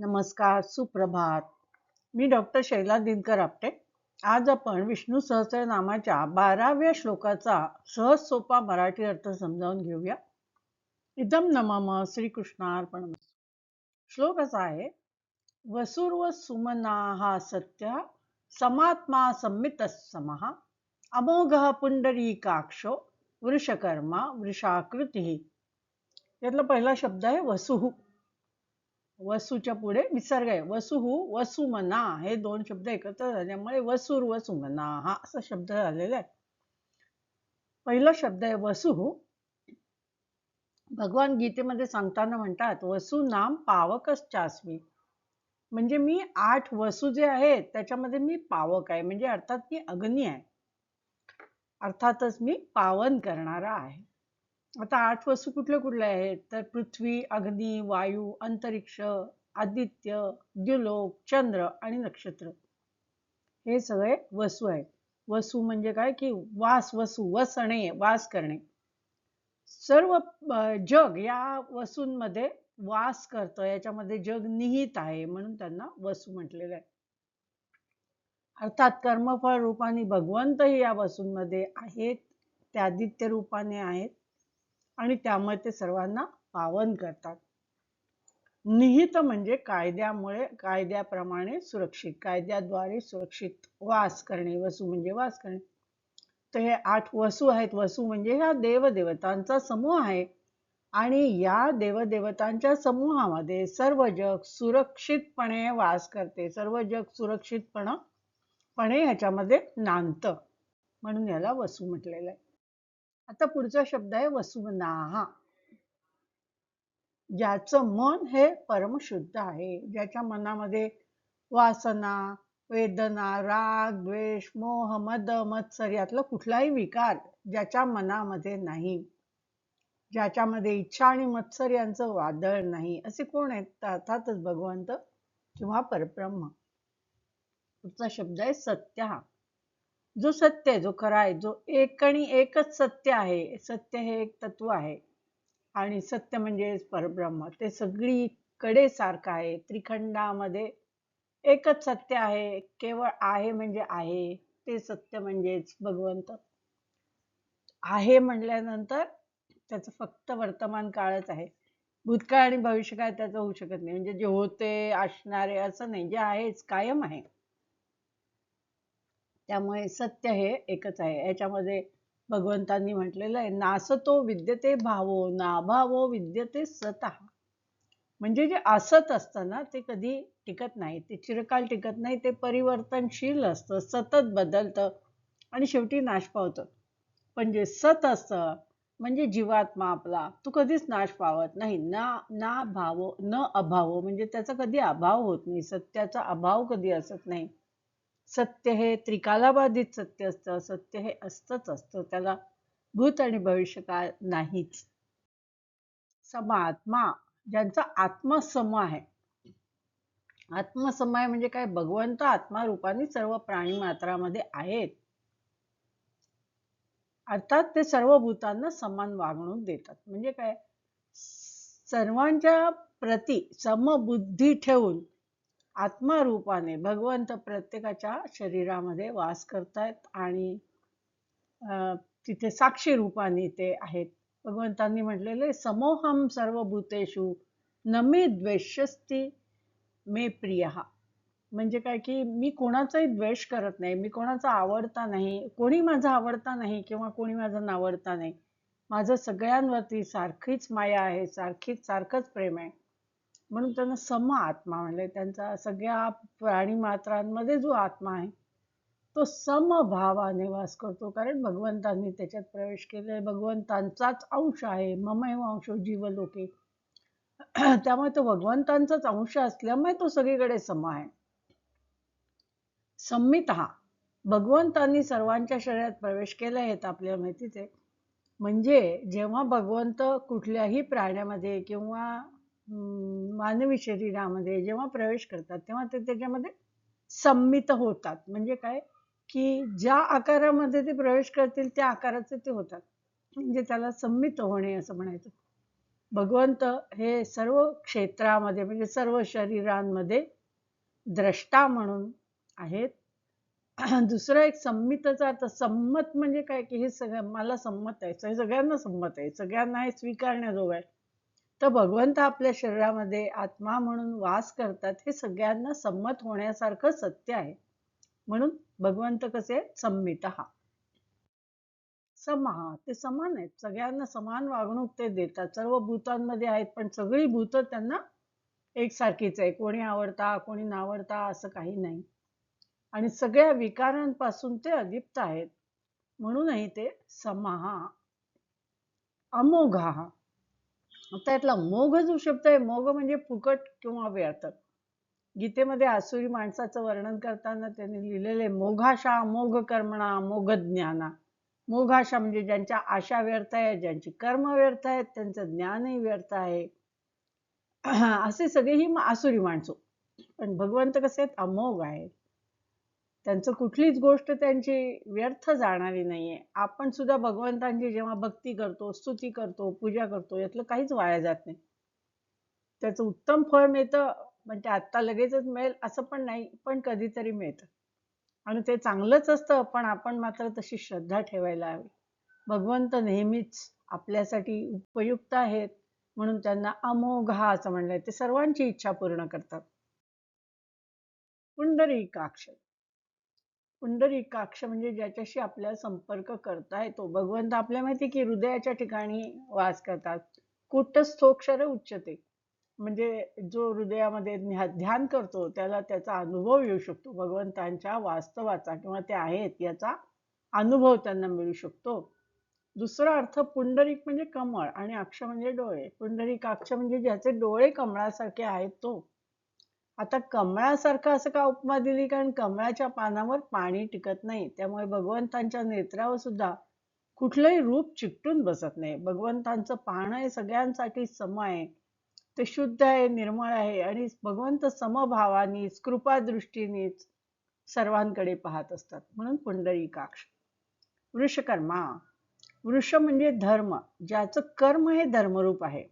नमस्कार सुप्रभात. मी डॉक्टर शैला दिनकर आपटे. आज आपण विष्णू सहस्रनामाच्या बाराव्या श्लोकाचा सहज सोपा मराठी अर्थ समजावून घेऊया. इदम नमम श्रीकृष्णार्पण श्लोक असा आहे वसुर्व सुमना हा सत्य समात्मा संमित समहा अमोघ पुंडरीकाक्षो वृषकर्मा वृषाकृती. यातला पहिला शब्द आहे वसुहू वसूच्या पुढे विसर्ग आहे. वसुहू वसुमना हे दोन शब्द एकत्र झाल्यामुळे वसूर वसुमना हा असा शब्द झालेला आहे. पहिला शब्द आहे वसुहू. भगवान गीतेमध्ये सांगताना म्हणतात वसु नाम पावकच चासवी म्हणजे मी आठ वसू जे आहेत त्याच्यामध्ये मी पावक आहे. म्हणजे अर्थात मी अग्नी आहे. अर्थातच मी पावन करणारा आहे. आता आठ वस्तू कुठल्या कुठल्या आहेत? तर पृथ्वी अग्नी वायू अंतरिक्ष आदित्य द्युलोक चंद्र आणि नक्षत्र. हे सगळे वसू आहेत. वसू म्हणजे काय? की वास वसू वसणे वास करणे. सर्व जग या वसूंमध्ये वास करतं. याच्यामध्ये जग निहित आहे म्हणून त्यांना वसू म्हटलेलं आहे. अर्थात कर्मफळ रूपाने भगवंतही या वसूंमध्ये आहेत. ते आदित्य रूपाने आहेत. आणि त्यामुळे ते सर्वांना पावन करतात. निहित म्हणजे कायद्यामुळे कायद्याप्रमाणे सुरक्षित कायद्याद्वारे सुरक्षित वास करणे वसू म्हणजे वास करणे. तर हे आठ वसू आहेत. वसू म्हणजे ह्या देवदेवतांचा समूह आहे. आणि या देवदेवतांच्या समूहामध्ये सर्व जग सुरक्षितपणे वास करते. सर्व जग सुरक्षितपणा पणे ह्याच्यामध्ये नांदतं. म्हणून याला वसू म्हटलेलं आहे. आता पुढचा शब्द आहे वसुनाहा ज्याचं मन हे परमशुद्ध आहे. ज्याच्या मनामध्ये वासना वेदना राग द्वेष मोह मद मत्सर यातला कुठलाही विकार ज्याच्या मनामध्ये नाही. ज्याच्यामध्ये इच्छा आणि मत्सर यांचं वादळ नाही. असे कोण आहेत? अर्थातच भगवंत किंवा परब्रह्म. पुढचा शब्द आहे सत्य. हा जो सत्य आहे जो खरा आहे जो एक आणि एकच सत्य आहे सत्य हे एक तत्व आहे. आणि सत्य म्हणजे परब्रह्म. ते सगळीकडे सारखं आहे. त्रिखंडामध्ये एकच सत्य आहे केवळ आहे म्हणजे आहे. ते सत्य म्हणजेच भगवंत. आहे म्हणल्यानंतर त्याचं फक्त वर्तमान काळच आहे. भूतकाळ आणि भविष्यकाळ त्याचं होऊ शकत नाही. म्हणजे जे होते असणारे असं नाही. जे आहेच कायम आहे. त्यामुळे सत्य हे एकच आहे. याच्यामध्ये भगवंतांनी म्हटलेलं आहे नासतो विद्यते भावो नाभावो विद्यते सत. म्हणजे जे असत असतं ना ते कधी टिकत नाही. ते चिरकाल टिकत नाही ते परिवर्तनशील असतं. सतत बदलतं आणि शेवटी नाश पावतं. पण जे सत असतं म्हणजे जीवात्मा आपला तो कधीच नाश पावत नाही. ना ना भावो न अभावो म्हणजे त्याचा कधी अभाव होत नाही. सत्याचा अभाव कधी असत नाही. सत्य हे त्रिकालाबाधित सत्य असतं सत्य हे असतच असतं त्याला भूत आणि भविष्यकाळ नाहीच. समात्मा ज्यांचा आत्मसम आहे. आत्मसम आहे म्हणजे काय? भगवंत आत्मा रूपाने सर्व प्राणी मात्रामध्ये आहेत. अर्थात ते सर्व भूतांना समान वागणूक देतात. म्हणजे काय? सर्वांच्या प्रती समबुद्धी ठेवून आत्मरूपाने भगवंत प्रत्येकाच्या शरीरामध्ये वास करतायत आणि तिथे साक्षी रूपाने ते आहेत. भगवंतांनी म्हटलेले समोहम सर्व भूतेषु नमे द्वेषस्ती मे प्रिय. म्हणजे काय की मी कोणाचाही द्वेष करत नाही मी कोणाचा आवडता नाही कोणी माझा आवडता नाही किंवा कोणी माझा नावडता नाही. माझं सगळ्यांवरती सारखीच माया आहे सारखीच सारखंच प्रेम आहे. म्हणून त्यांना सम आत्मा म्हणले त्यांचा सगळ्या प्राणी मात्रांमध्ये जो आत्मा आहे तो समभावाने वास करतो. कारण भगवंतांनी त्याच्यात प्रवेश केले भगवंतांचाच अंश आहे. ममैव अंश जीवलोके. त्यामुळे तो भगवंतांचाच अंश असल्यामुळे तो सगळीकडे सम आहे. संमित हा. भगवंतांनी सर्वांच्या शरीरात प्रवेश केला आहेत आपल्याला माहितीच आहे. म्हणजे जेव्हा भगवंत कुठल्याही प्राण्यामध्ये किंवा मानवी शरीरामध्ये जेव्हा प्रवेश करतात तेव्हा ते त्याच्यामध्ये संमित होतात. म्हणजे काय? की ज्या आकारामध्ये ते प्रवेश करतील त्या आकाराचे ते होतात. म्हणजे त्याला संमित होणे असं म्हणायचं. भगवंत हे सर्व क्षेत्रामध्ये म्हणजे सर्व शरीरांमध्ये द्रष्टा म्हणून आहेत. दुसरं एक संमितचा अर्थ संमत म्हणजे काय? की हे सगळं मला संमत आहे. हे सगळ्यांना संमत आहे. सगळ्यांना हे स्वीकारण्याजोगं आहे. तर भगवंत आपल्या शरीरामध्ये आत्मा म्हणून वास करतात हे सगळ्यांना संमत होण्यासारखं सत्य आहे. म्हणून भगवंत कसे संमित. हा समहा ते समान आहेत. सगळ्यांना समान वागणूक ते देतात. सर्व भूतांमध्ये आहेत पण सगळी भूत त्यांना एकसारखीच आहे कोणी आवडता कोणी नावडता असं काही नाही. आणि सगळ्या विकारांपासून ते अलिप्त आहेत. म्हणूनही ते समाहा अमोघा. आता यातला मोघ जो शब्द आहे. मोघ म्हणजे फुकट किंवा व्यर्थ. गीतेमध्ये आसुरी माणसाचं वर्णन करताना त्यांनी लिहिलेले मोघाशा मोघ कर्मणा मोघ ज्ञाना. मोघाशा म्हणजे ज्यांच्या आशा व्यर्थ आहेत ज्यांची कर्म व्यर्थ आहेत त्यांचं ज्ञानही व्यर्थ आहे. असे सगळे ही आसुरी माणसं. पण भगवंत कसे आहेत? अमोघ आहेत. त्यांचं कुठलीच गोष्ट त्यांची व्यर्थ जाणारी नाहीये. आपण सुद्धा भगवंतांची जेव्हा भक्ती करतो स्तुती करतो पूजा करतो यातलं काहीच वाया जात नाही. त्याचं उत्तम फळ मिळतं म्हणजे आत्ता लगेचच मिळेल असं पण नाही पण कधीतरी मिळतं. आणि ते चांगलंच असतं पण आपण मात्र तशी श्रद्धा ठेवायला हवी. भगवंत नेहमीच आपल्यासाठी उपयुक्त आहेत म्हणून त्यांना अमोघा असं म्हणलंय. ते सर्वांची इच्छा पूर्ण करतात. पुंडरी पुंडरीकाक्ष पुंडरीकाक्ष म्हणजे ज्याच्याशी आपल्याला संपर्क करता येतो. भगवंत आपल्या माहिती की हृदयाच्या ठिकाणी वास करतात. कुटस्थोक्षर उच्चते. म्हणजे जो हृदयामध्ये ध्यान करतो त्याला त्याचा अनुभव येऊ शकतो. भगवंतांच्या वास्तवाचा किंवा ते आहेत याचा अनुभव त्यांना मिळू शकतो. दुसरा अर्थ पुंडरीक म्हणजे कमळ आणि अक्ष म्हणजे डोळे. पुंडरीकाक्ष म्हणजे ज्याचे डोळे कमळासारखे आहेत तो. आता कमळासारखं असं का उपमा दिली? कारण कमळाच्या पानावर पाणी टिकत नाही. त्यामुळे भगवंतांच्या नेत्रावर सुद्धा कुठलंही रूप चिकटून बसत नाही. भगवंतांचं पाहणं हे सगळ्यांसाठी सम आहे. ते शुद्ध आहे निर्मळ आहे आणि भगवंत समभावानीच कृपादृष्टीनेच सर्वांकडे पाहत असतात. म्हणून पुंडरीकाक्ष वृषकर्मा. वृष म्हणजे धर्म. ज्याचं कर्म हे धर्मरूप आहे.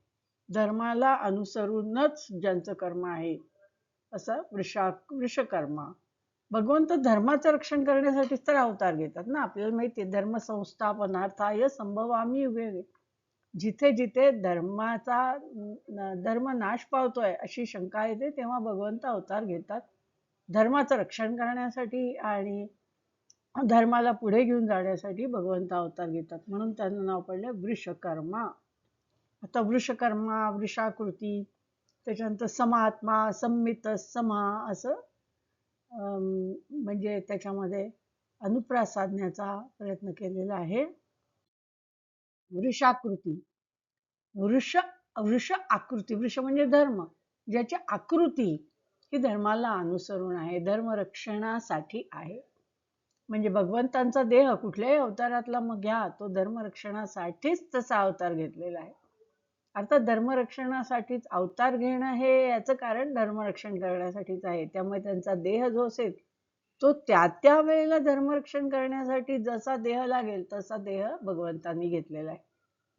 धर्माला अनुसरूनच ज्यांचं कर्म आहे असं वृषा वृषकर्मा. भगवंत धर्माचं रक्षण करण्यासाठीच तर अवतार घेतात ना. आपल्याला माहिती आहे धर्म संस्थापनार्थाय संभव आम्ही उभे जिथे जिथे धर्माचा धर्म नाश पावतोय अशी शंका येते तेव्हा भगवंत अवतार घेतात. धर्माचं रक्षण करण्यासाठी आणि धर्माला पुढे घेऊन जाण्यासाठी भगवंत अवतार घेतात. म्हणून त्यांना नाव पडलं वृषकर्मा. आता वृषकर्मा वृषाकृती त्याच्यानंतर समात्मा संमित समा असं म्हणजे त्याच्यामध्ये अनुप्रास साधण्याचा प्रयत्न केलेला आहे. वृषाकृती. वृष वृष आकृती. वृष म्हणजे धर्म. ज्याची आकृती ही धर्माला अनुसरून आहे. धर्मरक्षणासाठी आहे. म्हणजे भगवंतांचा देह कुठल्याही अवतारातला मग घ्या तो धर्मरक्षणासाठीच तसा अवतार घेतलेला आहे. अर्थात धर्मरक्षणासाठीच अवतार घेणं हे याचं कारण धर्मरक्षण करण्यासाठीच आहे. त्यामुळे त्यांचा देह जो असेल तो त्या त्या वेळेला धर्मरक्षण करण्यासाठी जसा देह लागेल तसा देह भगवंतांनी घेतलेला आहे.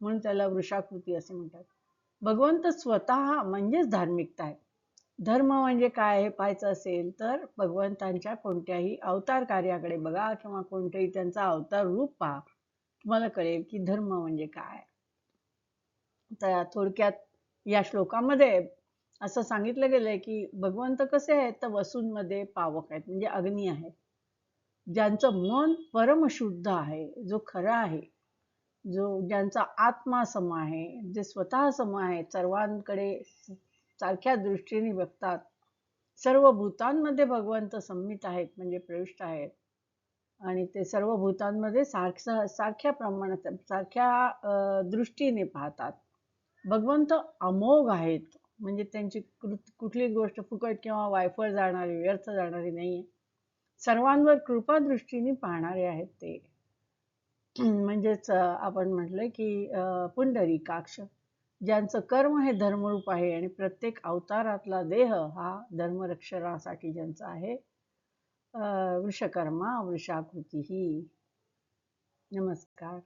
म्हणून त्याला वृषाकृती असे म्हणतात. भगवंत स्वतः म्हणजेच धार्मिकता आहे. धर्म म्हणजे काय हे पाहायचं असेल तर भगवंतांच्या कोणत्याही अवतार कार्याकडे बघा किंवा कोणत्याही त्यांचा अवतार रूप पहा. तुम्हाला कळेल की धर्म म्हणजे काय. तर थोडक्यात या श्लोकामध्ये असं सांगितलं गेलंय की भगवंत कसे आहेत? तर वसूंमध्ये पावक आहेत म्हणजे अग्नी आहेत ज्यांचं मन परमशुद्ध आहे जो खरा आहे जो ज्यांचा आत्मा सम आहे जे स्वतः सम आहे सर्वांकडे सारख्या दृष्टीने बघतात सर्व भूतांमध्ये भगवंत संमित आहेत म्हणजे प्रविष्ट आहेत. आणि ते सर्व भूतांमध्ये सारख्या सारख्या प्रमाणात सारख्या दृष्टीने पाहतात. भगवंत अमोघ आहेत. म्हणजे त्यांची कुठलीच गोष्ट फुकट किंवा वायफळ जाणारी व्यर्थ जाणारी नाही सर्वांवर कृपा दृष्टीने पाहणारे आहेत ते. म्हणजेच आपण म्हटलं की पुंडरीकाक्ष ज्यांचं कर्म हे धर्मरूप आहे आणि प्रत्येक अवतारातला देह हा धर्मरक्षणासाठी ज्यांचा आहे वृषकर्मा वृषाकृती ही. नमस्कार.